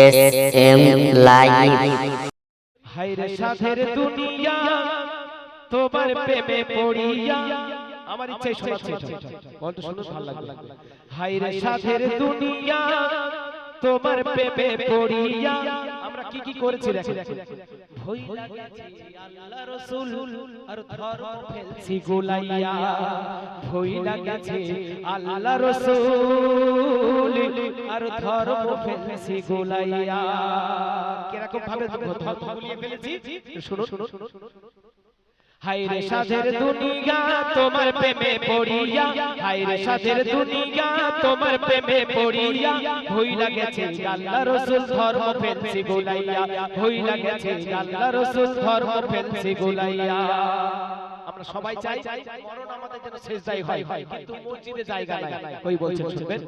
S M live হায়রে সাধের দুনিয়া, তোমার প্রেমে পড়িয়া। আমার ইচ্ছাই শোনাচ্ছে বলতে শুনে ভালো লাগবে। হাইরে সাধের দুনিয়া তোমার প্রেমে পড়িয়া আমরা কি কি করেছি ভই লাগেছে আল্লাহ রাসূল আর ধর্ম ফেলছি গোলাইয়া। ভই লাগেছে আল্লাহ রাসূল আর ধর্ম ফেলছি গোলাইয়া। কীরকম ভাবে ধর্ম গুলিয়ে ফেলেছি? সাধের দুনিয়া তোমার প্রেমে পড়িয়া। হায়রে সাধের দুনিয়া তোমার প্রেমে পড়িয়া হই লাগেছে আল্লাহ রাসূল ধর্ম ফেলছি গোলাইয়া হই লাগেছে আল্লাহ রাসূল ধর্ম ফেলছি গোলাইয়া। আমরা সবাই চাই মরণ আমাদের যেন শেষদাই হয়, কিন্তু মসজিদে জায়গা নাই। কই বলছেন শুনবেন?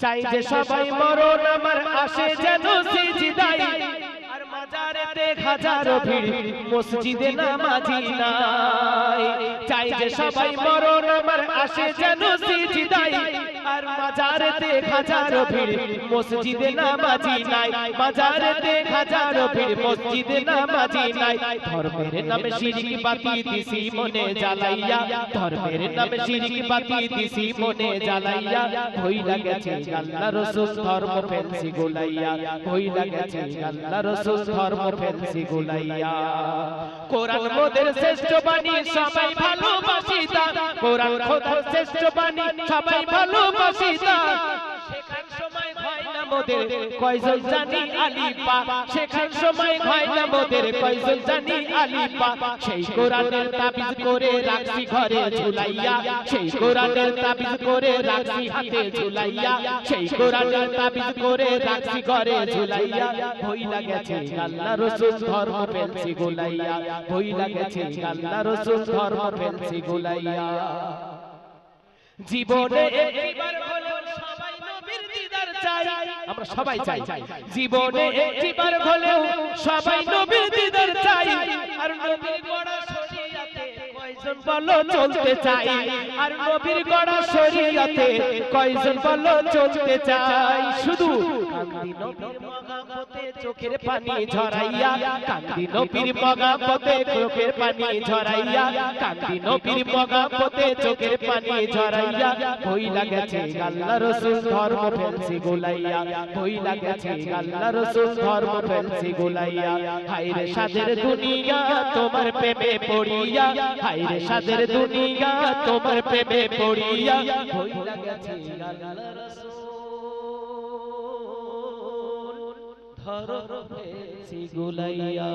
চাই যে সবাই মরণ আমার আসে যেন সিজদাই আর মাজারেতে হাজারো মসজিদে নামাজি নাই। চাই যে সবাই মরণ আমার আসে যেন সিজদাই আর মাজারেতে হাজারো ভিড়, মসজিদে নামাজি নাই। মাজারেতে হাজারো ভিড়, মসজিদে নামাজি নাই। ধর্মের নামে শিরিক বাতি দিছি মনে জ্বালাইয়া। ধর্মের নামে শিরিক বাতি দিছি মনে জ্বালাইয়া। হই লাগেছে আল্লাহ রাসূল, ধর্ম ফেলছি গোলাইয়া। হই লাগেছে আল্লাহ রাসূল, ধর্ম ফেলছি গোলাইয়া। কোরআন মোদের শ্রেষ্ঠ বাণী, সবাই ভালোবাসি। কোরআন খোদার শ্রেষ্ঠ বাণী সবাই ভালোবাসি তা মোদের কয়জন জানি শেখার সময় হয় না কয়জন জানি সেই কোরআনের তাবিজ করে রাখছি ঘরে ঝুলাইয়া। সেই কোরআনের তাবিজ করে রাখছি হাতে ঝুলাইয়া। সেই কোরআনের তাবিজ করে রাখছি ঘরে ঝুলাইয়া। ভই লাগেছে আল্লাহ রাসূল ধর্ম আল্লাহ রাসূল ধর্ম জীবনে একবার আমরা সবাই চাই। জীবনে একটিবার হলেও সবাই নবীর দিদার চাই। আর নবীর কয়জন বলো চলতে চাই? আর নবীর গড়া শরীয়তে কয়জন বলো চলতে চাই? শুধু কান্দি নবীর মগাপতে চোখের পানি ঝরাইয়া, কান্দি নবীর মগাপতে চোখের পানি ঝরাইয়া, কান্দি নবীর মগাপতে চোখের পানি ঝরাইয়া লাগেছে আল্লাহ ধর্ম ফেলছি গোলাইয়া লাগেছে আল্লাহ ধর্ম ফেলছি গোলাইয়া দুনিয়া তোমার প্রেমে পড়িয়া সাদের দুনিয়া তোমার প্রেমে পড়িয়া ভই লাগেছে আল্লাহ রাসূল। ধর্ম ফেলছি গোলাইয়া